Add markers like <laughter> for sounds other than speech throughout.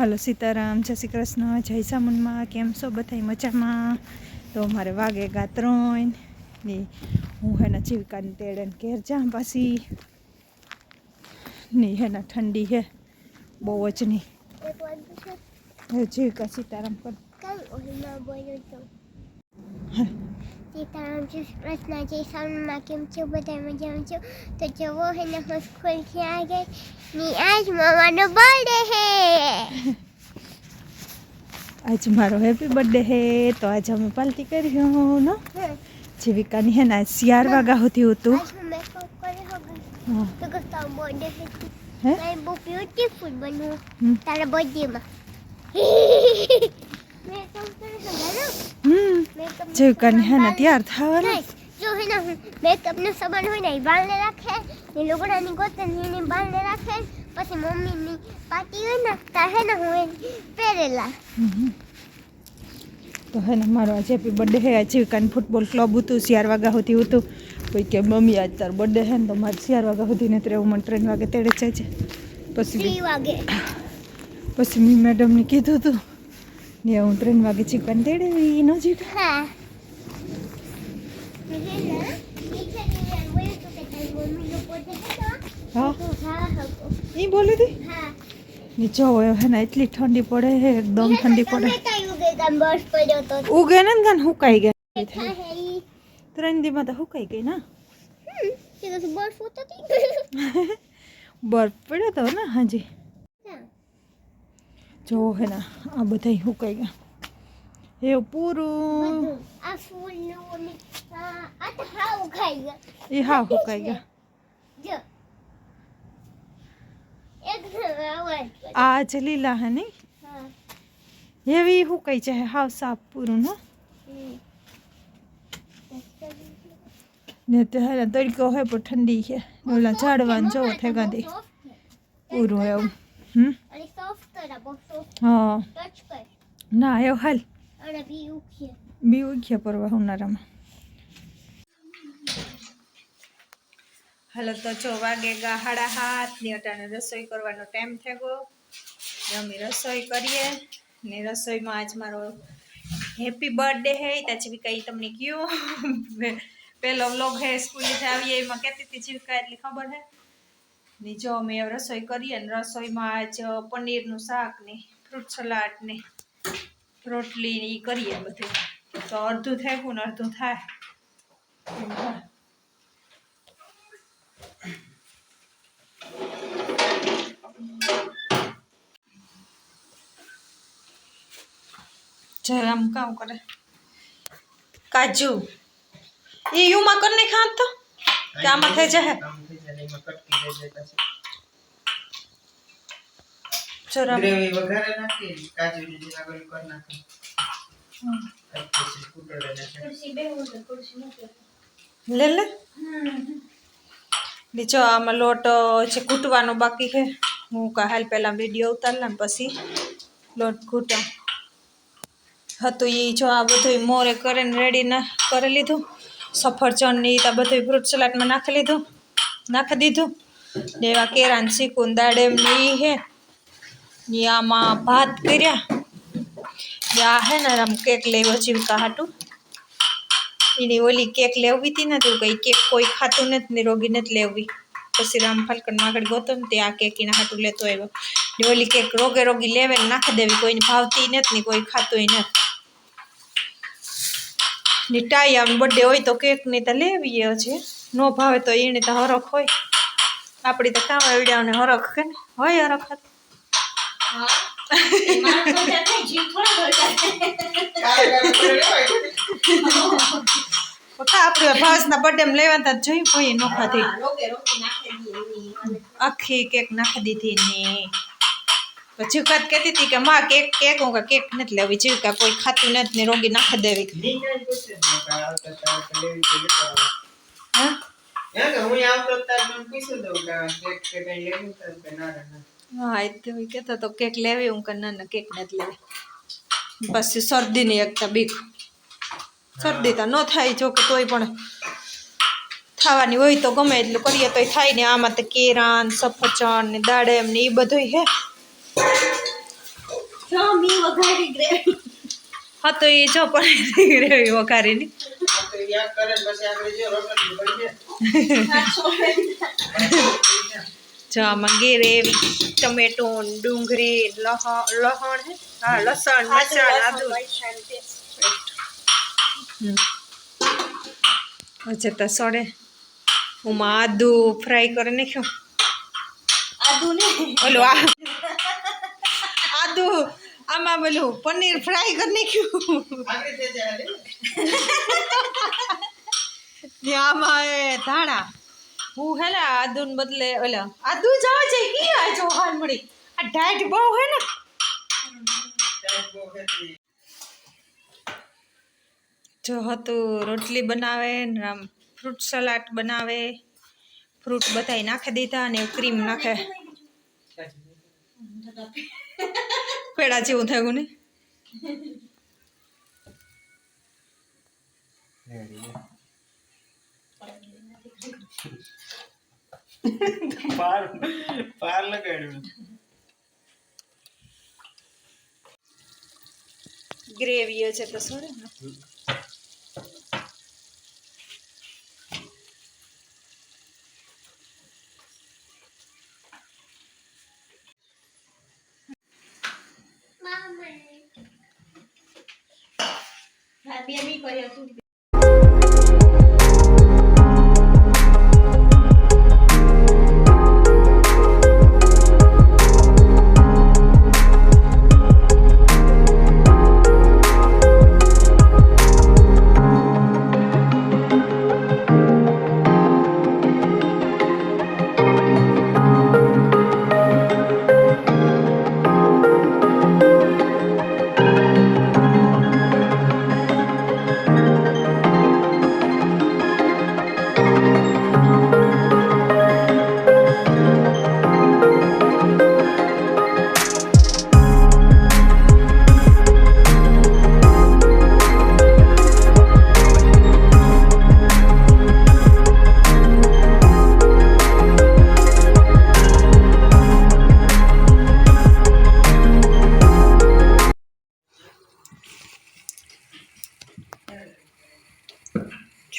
Hello Sitaram જય શ્રી કૃષ્ણ જય સામુનમાં કેમ છો બધા મજામાં? તો મારે વાગે ગા ત્રણ ને હું હેના જીવિકાની તેડે ને ઘેર જા પાછી. ને હેના ઠંડી હે બહુ જ નહીં જીવિકા સીતારામ કર હા. સીતારામ શ્રી કૃષ્ણ જય સામમાં કેમ છો બધા મજામાં છો તો જવો હે ને હું સ્કૂલથી આ ગઈ ની આજ મમ્માનો બર્થડે હે આજ મારો હેપી બર્થડે હે તો આજે અમે પાલટી કરી નો જીવિકાની હે ને આજ વાગા હોતી હતું હું હા બર્થડે હે હે બહુ બ્યુટીફુલ બન્યું. તારા બર્થડેમાં મેકઅપ કરી હોગા હમ. મેકઅપ જીવિકાની હે ને તૈયાર થવાનું. જો હે ને મેકઅપ નો સામાન હોય ને એ બાંધને રાખે ને લોગડાની ગોતન એને બાંધને રાખે પછી મમ્મીની પાટી હોય ને ત્યાં હે ને હું એ પહેરેલા. તો હે ને મારો આજે હેપી બર્થડે હે. આજે કાન ફૂટબોલ ક્લબ હતું ચાર વાગ્યા સુધી હતું. કોઈ કે મમ્મી આજ તાર બર્થડે હે ને તો મારે ચાર વાગ્યા સુધી ને ત્રેવું મને ત્રણ વાગે તેડે છે. પછી વાગે. પછી મેં મેડમને કીધું હતું ને હું ત્રણ વાગે ચિકન તેડે એ ન જીક હા. હતું એ બોલી હતી ને જો હવે એટલી ઠંડી પડે એકદમ ઠંડી પડે. ઉગે ને ગાન હુકાઈ ગયા. ત્રણ દીમાં તો હુકાઈ ગઈ ના. <laughs> બરફ પડ્યો તો ને હાજી. જો હે ને આ બધા હુકાઈ ગયા. એવું પૂરું એ હા હુકાઈ ગયા. આ જ લીલા હે નહીં એવી હુકાઈ જાય હાવ સાફ પૂરું નો. ને ત્યારે તડકો હોય પણ ઠંડી છે. ઓલા ઝાડવાનું જોવો થઈ ગાંધી પૂરું એવું હમ અને soft કરા, બહુ soft. હા Touch કર. ના એવું હાલ અને બી ઉખીએ. બી ઉગ્યા પરવા ઉનાળામાં હાલો તો જો વાગે ગા હાડા હાથ ને અટાણે રસોઈ કરવાનો ટાઈમ થઈ ગયો. ને અમે રસોઈ કરીએ ને રસોઈમાં આજ મારો હેપી બર્થડે હે. ત્યાં જીવિકા ઈ તમને કયું. પેલો વ્લોગ હે સ્કૂલેથી આવીએ એમાં કહેતી હતી જીવિકા એટલી ખબર હે? ને જો અમે રસોઈ કરીએ ને રસોઈમાં આજ પનીરનું શાક ને ફ્રૂટ સલાડ ને રોટલી ઈ કરીએ બધું. તો અડધું થાય ને અડધું થાય. જરામ. કામ કરે. કાજુ. એ યુમાં કર નહીં ખાત તો? કે આમાં થઈ જાય. ગ્રેવી વઘારે નાખી કાજુ ને જીરા ગોળ કરી નાખી. હમ. પછી કૂટોળે નાખી લે લે. બીજો આમાં લોટ છે કૂટવાનો બાકી છે હું કા હાલ પહેલાં વીડિયો ઉતારલા ને પછી લોટ કૂટા હતું એ જો આ બધું મોરે કરીને રેડી ના કરી લીધું. સફરજન ને તો બધું ફ્રૂટ સલાડમાં નાખી લીધું. નાખી દીધું. કેરાન શીકું દાડેમ ને હે. આમાં ભાત કર્યા. યા હે ને આમ કેક લેવો જીવકા હાટું. એની ઓલી કેક લેવી હતી ને તું કઈ કેક કોઈ ખાતું નથી ને રોગી નથી લેવી પછી રામ ફલકન આગળ ગોતો ને તે આ કેક એના હાટું લેતો આવ્યો. ને ઓલી કેક રોગે રોગી લેવે ને નાખી દેવી, કોઈને ભાવતી નથી ને કોઈ ખાતું નથી. ને ટાઈ આમ બર્થડે હોય તો કેક ને તો લેવી છે. નો ભાવે તો એને તો હરખ હોય. આપણી તો કામ આવડ્યાને હરખ કે ને હોય હરખ પકા આપણે ભાવસના બર્થડે માં લેવા તા જોઈ કોઈ નો ખાધી આખી કેક નાખી દીધી ને પછી કાત કહેતી હતી કે માં કેક કેક હું કે કેક નથી લેવી જીવકા કોઈ ખાતું નથી ને રોગી નાખી દેવી. ને. હા? કે હું આવતો તાર મને પૂછ્યું દઉં કે કેક કે કઈ લેવું તાર કે ના ના હા એ તો કહેતો તો કેક લેવી હું કે ના ના કેક નથી લેવી. પછી શરદીની એક બીક. શરદી તો ન થાય જો કે તોય પણ થવાની હોય તો ગમે એટલું કરીએ તો થાય ને આમાં તો કેરાન સફરજન ને દાડેમ ને એ બધું હે. જો મી વઘારી ગ્રેવી હા તો એ જો પનીર <laughs> ગ્રેવી વઘારીની. <laughs> આ તો યાદ કરે ને પછી આપણે જો રોટલી બની જાય જો આમાં ગ્રેવી ટમેટો ડુંગળી લહણ લહણ હા લસણ મરચાં આદુ અચ્છા તો સોડે. ઉમાં આદુ ફ્રાય કરી નાખ્યું. આદુ ને? ઓલું આ આદુ આમાં પેલું પનીર ફ્રાય કરી નાખ્યું. <laughs> ને આમાં એ ધાણા. હું હે ને બદલે ઓલા આદુ જાવ છે કી આ જો હાલ આ ઢાઢ બહુ હે ને. જો હતું રોટલી બનાવે ને આમ ફ્રૂટ સલાડ બનાવે. ફ્રૂટ બધાય નાખી દીધા અને ક્રીમ નાખે. પેડા જેવું થયું ને. પાર પાર લગાડ્યું. ગ્રેવી છે તો સોરે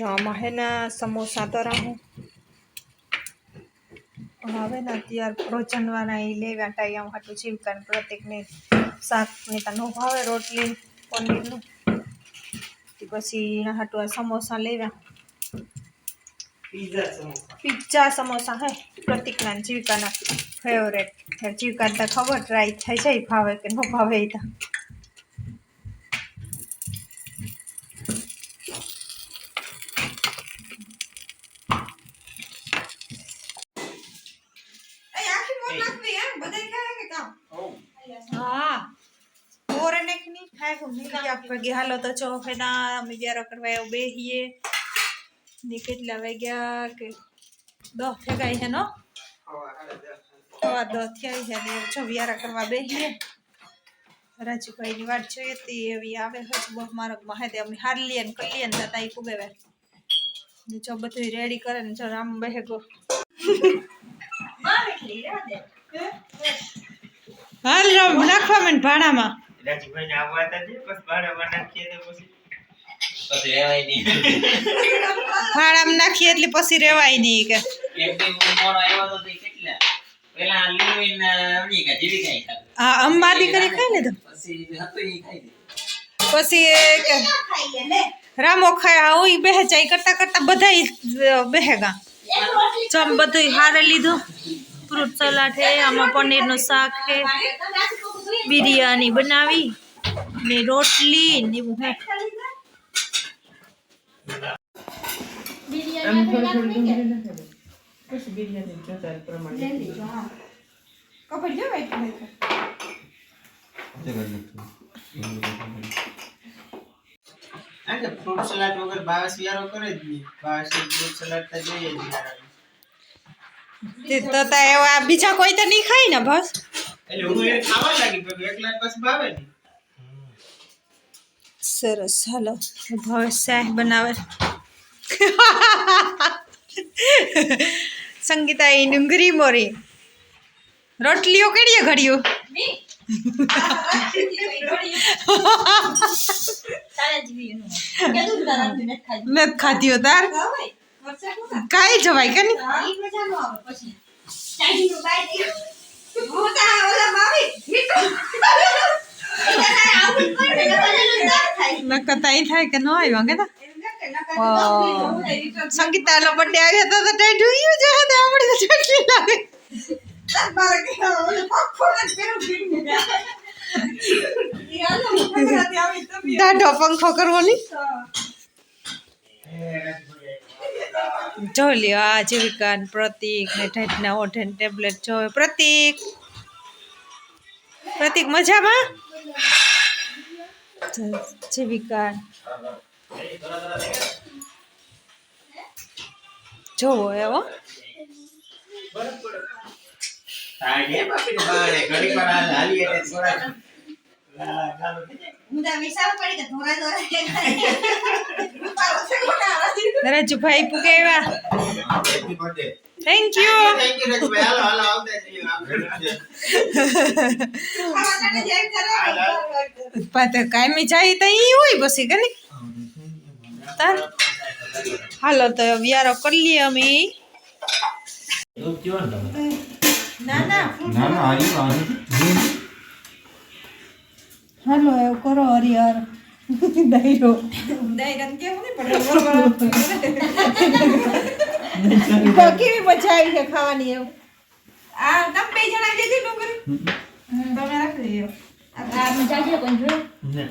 જો આમાં હે ને સમોસા તરાહું હવે ને અત્યારે ફ્રોઝનવાળા એ લેવા ટાઈ આમ હાટું જીવકાન પ્રતિકને શાકને તો નો ભાવે રોટલી પનીરનું. પછી એના હાટું આ સમોસા લેવા. પીઝા સમોસા. હે પ્રતિકના ને જીવિકાના ફેવરેટ જીવિકા તો ખબર ટ્રાય થાય છે ભાવે કે ન ભાવે એ વાગે હાલો તો ચો ફેના અમે વ્યારો કરવા એવું બેહીએ. ને કેટલા વાગ્યા કે દસ થગાઈ છે નો? હવા હાડા દસ. સવા દસ થયા છે ને છ વ્યારા કરવા બેહીએ. રાજુભાઈની વાત જોઈએ તે એવી આવે હજ બહુ મારકમાં માહિતી અમે હારલીએ ને કલીએ ને તતા ઈ કુબે ને જો બધું રેડી કરે ને જો રામ બેહે ગો. હાલ રામ નાખવા મને ભાડામાં. રાજુભાઈને આવવા હતા જે, બસ ભાડામાં નાખીએ તો પછી. પછી રહેવાય નહીં. ભાડામાં નાખીએ એટલે પછી રેવાય નહીં કે. એક બે મોણો આવ્યો તો કેટલા? પેલા લીલું અમની જેવી કાંઈ હા અંબા દીકરી ખાઈ લીધું પછી હતું ઈ ખાઈ લીધું. પછી એક કે રામો ખાય હા ઓય બેહે જાય કરતા કરતા બધા બેહેગા. ચમ બધું હારે લીધું. ફ્રૂટ સલાડ છે આમાં પનીરનું શાક છે બિરયાની બનાવી ને રોટલી ને એવું હે. ફ્રૂટ સલાડ વગર બાવસ વ્યારો કરે જ નહીં. બાવસ ફ્રૂટ સલાડ તો જોઈએ જ તે તો એવા બીજા કોઈ તો નહીં ખાય ને બસ. એટલે હું એને ખાવા લાગી પણ એકલા જ પછી ભાવે નહીં. સરસ હાલો. ભાવે શાહ બનાવે. સંગીતા એ ડુંગળી મોરી. રોટલીઓ કેડીએ ઘડીઓ? નથી ખાધી? હો તાર? કાંઈ જવાય કે નહીં? નકર તાઈ થાય કે ન આવ્યો કે સંગીતા નો બર્થડે આવ્યો તો તો ટાઈટ જોયું છે ને આપણે તો ચટલી લાગે. દાઢો પંખો કરવો નહીં? જો લ્યો, આ જીવિકા પ્રતિક ને ટાઈટના ઓઠે ને ટેબ્લેટ જોવે. પ્રતિક! પ્રતિક, મજામાં? જીવિકા જોવો એવો વાર હાલ- હાલો, આવતા થેન્ક યુ પાતે કાયમી જાય તો ઈ હોય પછી કે તાર. હાલો તો વ્યારો કરી લઈએ અમે ને? ના ના ના હાલો એવું કરો હરિહર. ડાયરો કેવી મજા આવી છે ખાવાની એવું આ તમે બે જણા લીધી ડુંગળી તમે રાખી દો આ મજા છે કોઈ જોયું ને.